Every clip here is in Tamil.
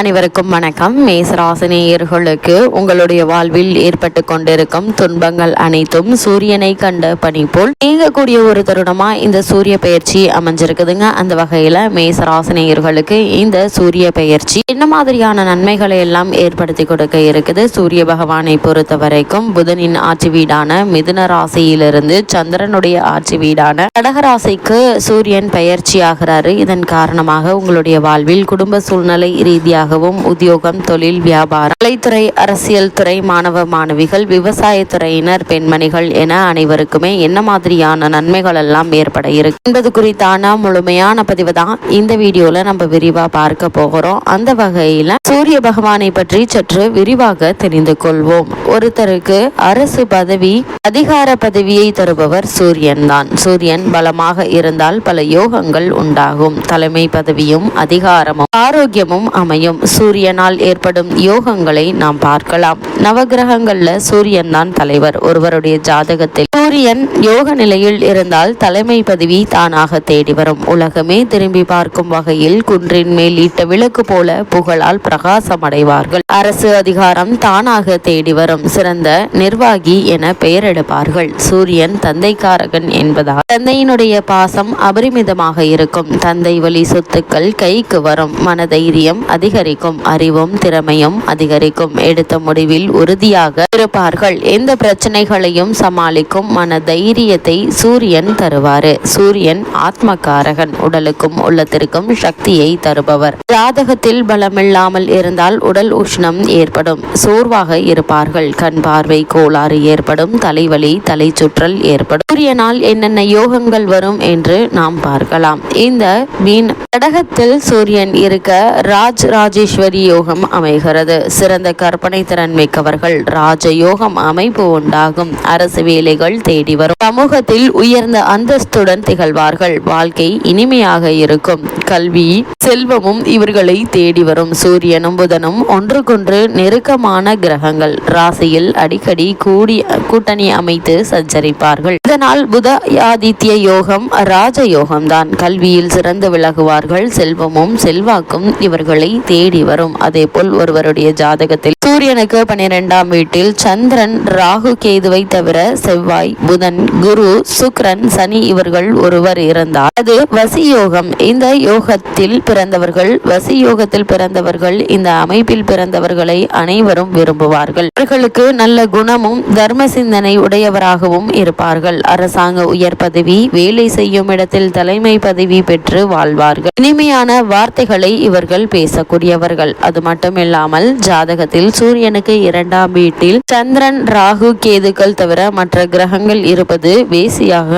அனைவருக்கும் வணக்கம். மேசராசினியர்களுக்கு உங்களுடைய வாழ்வில் ஏற்பட்டு கொண்டிருக்கும் துன்பங்கள் அனைத்தும் சூரியனை கண்ட பணி போல் நீங்கக்கூடிய ஒரு தருணமா இந்த சூரிய பயிற்சி அமைஞ்சிருக்குதுங்க. அந்த வகையில மேசராசினியர்களுக்கு இந்த சூரிய பயிற்சி என்ன மாதிரியான நன்மைகளை எல்லாம் ஏற்படுத்தி கொடுக்க இருக்குது? சூரிய பகவானை பொறுத்த வரைக்கும் புதனின் ஆட்சி வீடான மிதுன ராசியிலிருந்து சந்திரனுடைய ஆட்சி வீடான கடகராசிக்கு சூரியன் பெயர்ச்சி ஆகிறாரு. இதன் காரணமாக உங்களுடைய வாழ்வில் குடும்ப சூழ்நிலை ரீதியாக ரீதியாகவும் உத்தியோகம் தொழில் வியாபாரம் கலைத்துறை அரசியல் துறை மாணவ மாணவிகள் விவசாயத்துறையினர் பெண்மணிகள் என அனைவருக்குமே என்ன மாதிரியான நன்மைகள் எல்லாம் ஏற்பட இருக்கு என்பது குறித்தான முழுமையான பதிவு தான் இந்த வீடியோல நம்ம விரிவா பார்க்க போகிறோம். அந்த வகையில சூரிய பகவானை பற்றி சற்று விரிவாக தெரிந்து கொள்வோம். ஒருத்தருக்கு அரசு பதவி அதிகார பதவியை தருபவர் சூரியன் தான். சூரியன் பலமாக இருந்தால் பல யோகங்கள் உண்டாகும். தலைமை பதவியும் அதிகாரமும் ஆரோக்கியமும் அமையும். சூரியனால் ஏற்படும் யோகங்களை நாம் பார்க்கலாம். நவகிரகங்கள்ல சூரியன் தான் தலைவர். ஒருவருடைய ஜாதகத்தில் சூரியன் யோக நிலையில் இருந்தால் தலைமை பதவி தானாக தேடி வரும். உலகமே திரும்பி பார்க்கும் வகையில் குன்றின் மேல் ஈட்ட விளக்கு போல புகழால் பிரகாசம் அடைவார்கள் அரசு அதிகாரம் தானாக தேடி வரும். சிறந்த நிர்வாகி என பெயர் எடுப்பார்கள் சூரியன் தந்தைக்காரகன் என்பதால் தந்தையினுடைய பாசம் அபரிமிதமாக இருக்கும். தந்தை வழி சொத்துக்கள் கைக்கு வரும். மனதைரியம் அதிகரிக்கும். அறிவும் திறமையும் அதிகரிக்கும். எடுத்த முடிவில் உறுதியாக இருப்பார்கள். எந்த பிரச்சனைகளையும் சமாளிக்கும் மன தைரியத்தை சூரியன் தருவார். சூரியன் ஆத்மகாரகன். உடலுக்கும் உள்ளத்திற்கும் சக்தியை தருபவர். ஜாதகத்தில் பலமில்லாமல் இருந்தால் உடல் உஷ்ணம் ஏற்படும். சோர்வாக இருப்பார்கள். கண் பார்வை கோளாறு ஏற்படும். தலைவலி தலை சுற்றல் ஏற்படும். சூரியனால் என்னென்ன யோகங்கள் வரும் என்று நாம் பார்க்கலாம். இந்த மீன் கடகத்தில் சூரியன் இருக்க ராஜ் ராஜேஸ்வரி யோகம் அமைகிறது. சிறந்த கற்பனை திறன் மிக்கவர்கள். ராஜ யோகம் அமைப்பு உண்டாகும். அரசு வேலைகள் தேடி வரும். சமூகத்தில் உயர்ந்த அந்தஸ்துடன் திகழ்வார்கள். வாழ்க்கை இனிமையாக இருக்கும். கல்வி செல்வமும் இவர்களை தேடி வரும். சூரியனும் புதனும் ஒன்றுக்கொன்று நெருக்கமான கிரகங்கள். ராசியில் அடிக்கடி கூடி கூட்டணி அமைத்து சஞ்சரிப்பார்கள். இதனால் புத ஆதித்ய யோகம் ராஜ யோகம்தான். கல்வியில் சிறந்து விலகுவார்கள். செல்வமும் செல்வாக்கும் இவர்களை தேடி வரும். அதேபோல் ஒருவருடைய ஜாதகத்தில் சூரியனுக்கு பனிரெண்டாம் வீட்டில் சந்திரன் ராகு கேதுவை தவிர செவ்வாய் புதன் குரு சுக்ரன் சனி இவர்கள் ஒருவர் இருந்தார் அது வசி யோகம் இந்த யோகத்தில் பிறந்தவர்கள் வசி யோகத்தில் பிறந்தவர்கள் இந்த அமைப்பில் பிறந்தவர்களை அனைவரும் விரும்புவார்கள். இவர்களுக்கு நல்ல குணமும் தர்ம சிந்தனை உடையவராகவும் இருப்பார்கள். அரசாங்க உயர் பதவி வேலை செய்யும் இடத்தில் தலைமை பதவி பெற்று வாழ்வார்கள். இனிமையான வார்த்தைகளை இவர்கள் பேசக்கூடியவர்கள். அது மட்டுமில்லாமல் ஜாதகத்தில் சூரியனுக்கு இரண்டாம் வீட்டில் சந்திரன் ராகு கேதுக்கள் தவிர மற்ற கிரகங்கள் இருப்பது வேசியாக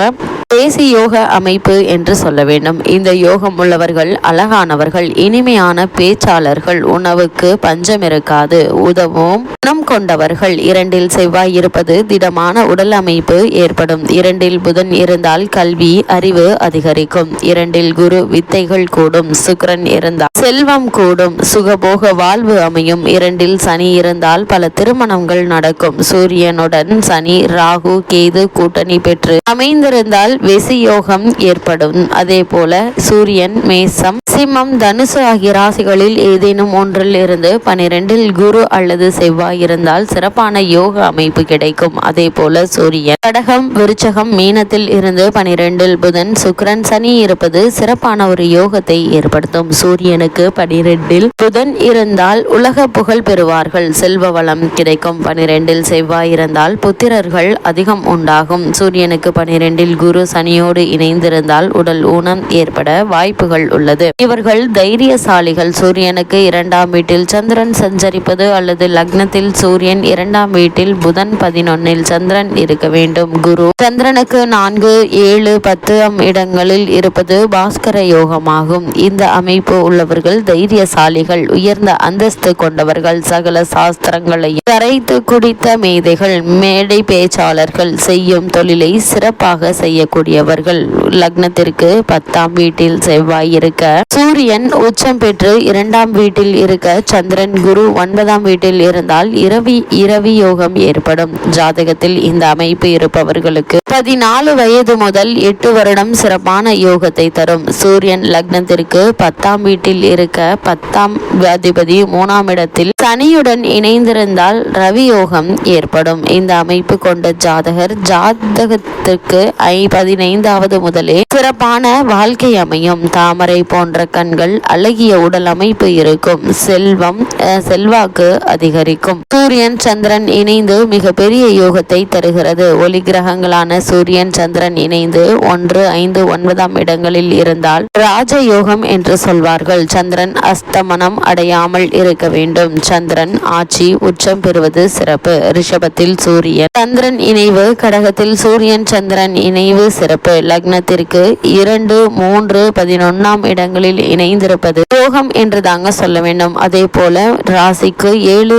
தேசி யோக அமைப்பு என்று சொல்ல வேண்டும். இந்த யோகம் உள்ளவர்கள் அழகானவர்கள் இனிமையான பேச்சாளர்கள் உணவுக்கு பஞ்சம் இருக்காது. உதவும் குணம் கொண்டவர்கள். இரண்டில் செவ்வாய் இருப்பது திடமான உடல் அமைப்பு ஏற்படும். இரண்டில் புதன் இருந்தால் கல்வி அறிவு அதிகரிக்கும். இரண்டில் குரு வித்தைகள் கூடும். சுக்ரன் இருந்தால் செல்வம் கூடும். சுகபோக வாழ்வு அமையும். இரண்டில் சனி இருந்தால் பல திருமணங்கள் நடக்கும். சூரியனுடன் சனி ராகு கேது கூட்டணி பெற்று அமைந்திருந்தால் வெசி யோகம் ஏற்படும். அதே போல சூரியன் மேசம் சிம்மம் தனுசு ஆகிய ராசிகளில் ஏதேனும் ஒன்றில் இருந்து பனிரெண்டில் குரு அல்லது செவ்வாய் இருந்தால் சிறப்பான யோக அமைப்பு கிடைக்கும். அதே போல சூரியன் கடகம் விருச்சகம் மீனத்தில் இருந்து பனிரெண்டில் புதன் சுக்கரன் சனி இருப்பது சிறப்பான ஒரு யோகத்தை ஏற்படுத்தும். சூரியனுக்கு பனிரெண்டில் புதன் இருந்தால் உலக புகழ் பெறுவார்கள். செல்வ வளம் கிடைக்கும். பனிரெண்டில் செவ்வாய் இருந்தால் புத்திரர்கள் அதிகம் உண்டாகும். சூரியனுக்கு பனிரெண்டில் குரு சனியோடு இணைந்திருந்தால் உடல் ஊனம் ஏற்பட வாய்ப்புகள் உள்ளது. இவர்கள் தைரியசாலிகள். சூரியனுக்கு இரண்டாம் வீட்டில் சந்திரன் சஞ்சரிப்பது அல்லது லக்னத்தில் சூரியன் இரண்டாம் வீட்டில் புதன் பதினொன்னில் சந்திரன் இருக்க வேண்டும். குரு சந்திரனுக்கு நான்கு ஏழு பத்து இடங்களில் இருப்பது பாஸ்கர யோகமாகும். இந்த அமைப்பு உள்ளவர்கள் தைரியசாலிகள். உயர்ந்த அந்தஸ்து கொண்டவர்கள். சகல சாஸ்திரங்களையும் கரைத்து குடித்த மேதைகள். மேடை பேச்சாளர்கள். செய்யும் தொழிலை சிறப்பாக செய்யக்கூடிய இருக்கக்கூடியவர்கள் லக்னத்திற்கு பத்தாம் வீட்டில் செவ்வாய் இருக்க சூரியன் உச்சம் பெற்று இரண்டாம் வீட்டில் இருக்க சந்திரன் குரு ஒன்பதாம் வீட்டில் இருந்தால் இரவி இரவி யோகம் ஏற்படும். ஜாதகத்தில் இந்த அமைப்பு இருப்பவர்களுக்கு பதினாலு வயது முதல் எட்டு வருடம் சிறப்பான யோகத்தை தரும். சூரியன் லக்னத்திற்கு பத்தாம் வீட்டில் இருக்க பத்தாம் அதிபதி மூணாம் இடத்தில் சனியுடன் இணைந்திருந்தால் ரவி யோகம் ஏற்படும். இந்த அமைப்பு கொண்ட ஜாதகர் ஜாதகத்திற்கு ஐ பதினைந்தாவது முதலே சிறப்பான வாழ்க்கை அமையும். தாமரை போன்ற கண்கள் அழகிய உடல் அமைப்பு இருக்கும். செல்வம் செல்வாக்கு அதிகரிக்கும். சூரியன் சந்திரன் இணைந்து மிக பெரிய யோகத்தை தருகிறது. ஒளி கிரகங்களான சூரியன் சந்திரன் இணைந்து ஒன்று ஐந்து ஒன்பதாம் இடங்களில் இருந்தால் ராஜ யோகம் என்று சொல்வார்கள். சந்திரன் அஸ்தமனம் அடையாமல் இருக்க வேண்டும். சந்திரன் ஆட்சி உச்சம் பெறுவது சிறப்பு. ரிஷபத்தில் சூரியன் சந்திரன் இணைவு கடகத்தில் சூரியன் சந்திரன் இணைவு சிறப்பு. லக்னத்திற்கு இரண்டு மூன்று பதினொன்னாம் இடங்களில் இணைந்திருப்பது யோகம் என்று தாங்க சொல்ல வேண்டும். அதே போல ராசிக்கு ஏழு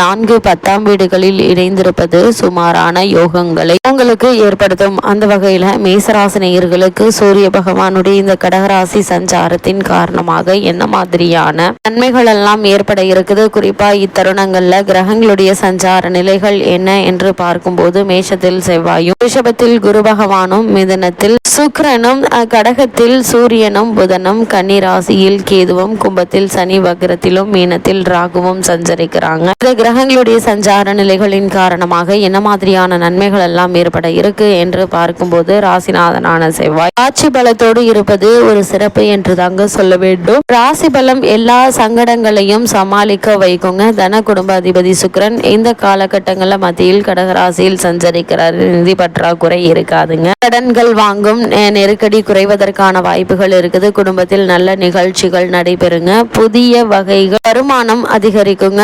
நான்கு பத்தாம் வீடுகளில் இணைந்திருப்பது சுமாரான யோகங்களை உங்களுக்கு ஏற்படுத்தும். அந்த வகையில மேசராசினியர்களுக்கு சூரிய பகவானுடைய இந்த கடகராசி சஞ்சாரத்தின் காரணமாக என்ன மாதிரியான நன்மைகள் எல்லாம் ஏற்பட இருக்குது? குறிப்பா இத்தருணங்கள்ல கிரகங்களுடைய சஞ்சார நிலைகள் என்ன என்று பார்க்கும்போது மேஷத்தில் செவ்வாயும் ரிஷபத்தில் குரு பகவான் பகவானும் மிதனத்தில் சுக்கரனும் கடகத்தில் சூரியனும் புதனும் கன்னி ராசியில் கேதுவும் கும்பத்தில் சனி வக்ரத்திலும் மீனத்தில் ராகுவும் சஞ்சரிக்கிறாங்க. இந்த கிரகங்களுடைய சஞ்சார நிலைகளின் காரணமாக என்ன மாதிரியான நன்மைகள் எல்லாம் ஏற்பட இருக்கு என்று பார்க்கும்போது ராசிநாதனான செவ்வாய் ஆட்சி பலத்தோடு இருப்பது ஒரு சிறப்பு என்று தாங்க சொல்ல வேண்டும். ராசி பலம் எல்லா சங்கடங்களையும் சமாளிக்க வைக்குங்க. தன குடும்ப அதிபதி சுக்கரன் இந்த காலகட்டங்களில் மத்தியில் கடகராசியில் சஞ்சரிக்கிறார். நிதி பற்றாக்குறை இருக்காதுங்க. கடன்கள் வாங்கும் நெருக்கடி குறைவதற்கான வாய்ப்புகள் இருக்குது. குடும்பத்தில் நல்ல நிகழ்ச்சிகள் நடைபெறுங்க. புதிய வகைகள் வருமானம் அதிகரிக்குங்க.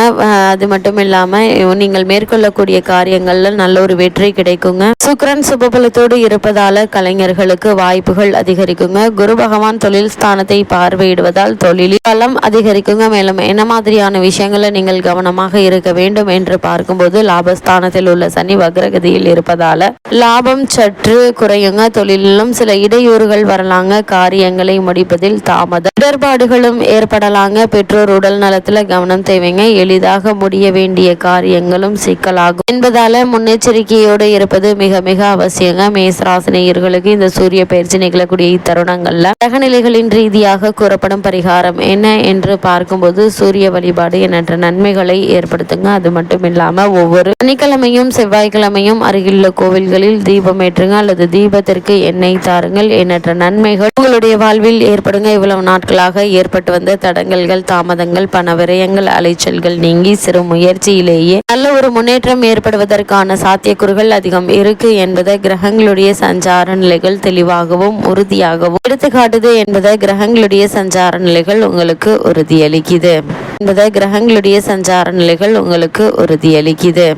அது மட்டும் இல்லாம நீங்கள் மேற்கொள்ளக்கூடிய காரியங்கள்ல நல்ல ஒரு வெற்றி கிடைக்குங்க. சுக்கிரன் சுபபலத்தோடு இருப்பதால கலைஞர்களுக்கு வாய்ப்புகள் அதிகரிக்குங்க. குரு பகவான் தொழில் ஸ்தானத்தை பார்வையிடுவதால் தொழிலில் பலம் அதிகரிக்குங்க. மேலும் என்ன மாதிரியான விஷயங்களை நீங்கள் கவனமாக இருக்க வேண்டும் என்று பார்க்கும்போது லாபஸ்தானத்தில் உள்ள சனி வக்ரகதியில் இருப்பதால லாபம் சற்று குறையுங்க. தொழிலிலும் சில இடையூறுகள் வரலாங்க. காரியங்களை முடிப்பதில் தாமதம். இடர்பாடுகளும் ஏற்படலாங்க. பெற்றோர் உடல் நலத்துல கவனம் தேவைங்க. எளிதாக முடிய வேண்டிய காரியங்களும் சிக்கலாகும். என்பதால முன்னெச்சரிக்கையோடு இருப்பது மிக மிக அவசியங்க. மேசராசினியர்களுக்கு இந்த சூரிய பயிற்சி நிகழக்கூடிய இத்தருணங்கள்ல கிரகநிலைகளின் ரீதியாக கூறப்படும் பரிகாரம் என்ன என்று பார்க்கும்போது சூரிய வழிபாடு எண்ணற்ற நன்மைகளை ஏற்படுத்துங்க. அது மட்டும் இல்லாம ஒவ்வொரு சனிக்கிழமையும் செவ்வாய்க்கிழமையும் அருகிலுள்ள கோவில்களில் தீபம் ஏற்றுங்க. அல்லது தீபத்திற்கு எண்ணெய் தாருங்கள். எண்ணற்ற நன்மைகள் உங்களுடைய வாழ்வில் ஏற்படுங்க. இவ்வளவு நாட்களாக ஏற்பட்டு வந்த தடங்கல்கள் தாமதங்கள் பண விரயங்கள் அலைச்சல்கள் நீங்கி சிறு முயற்சியிலேயே நல்ல ஒரு முன்னேற்றம் ஏற்படுவதற்கான சாத்தியக்கூறுகள் அதிகம் இருக்கு என்பதை கிரகங்களுடைய சஞ்சார நிலைகள் தெளிவாகவும் உறுதியாகவும் எடுத்துக்காட்டுது என்பதை கிரகங்களுடைய சஞ்சார நிலைகள் உங்களுக்கு உறுதியளிக்குது. என்பதை கிரகங்களுடைய சஞ்சார நிலைகள் உங்களுக்கு உறுதியளிக்குது.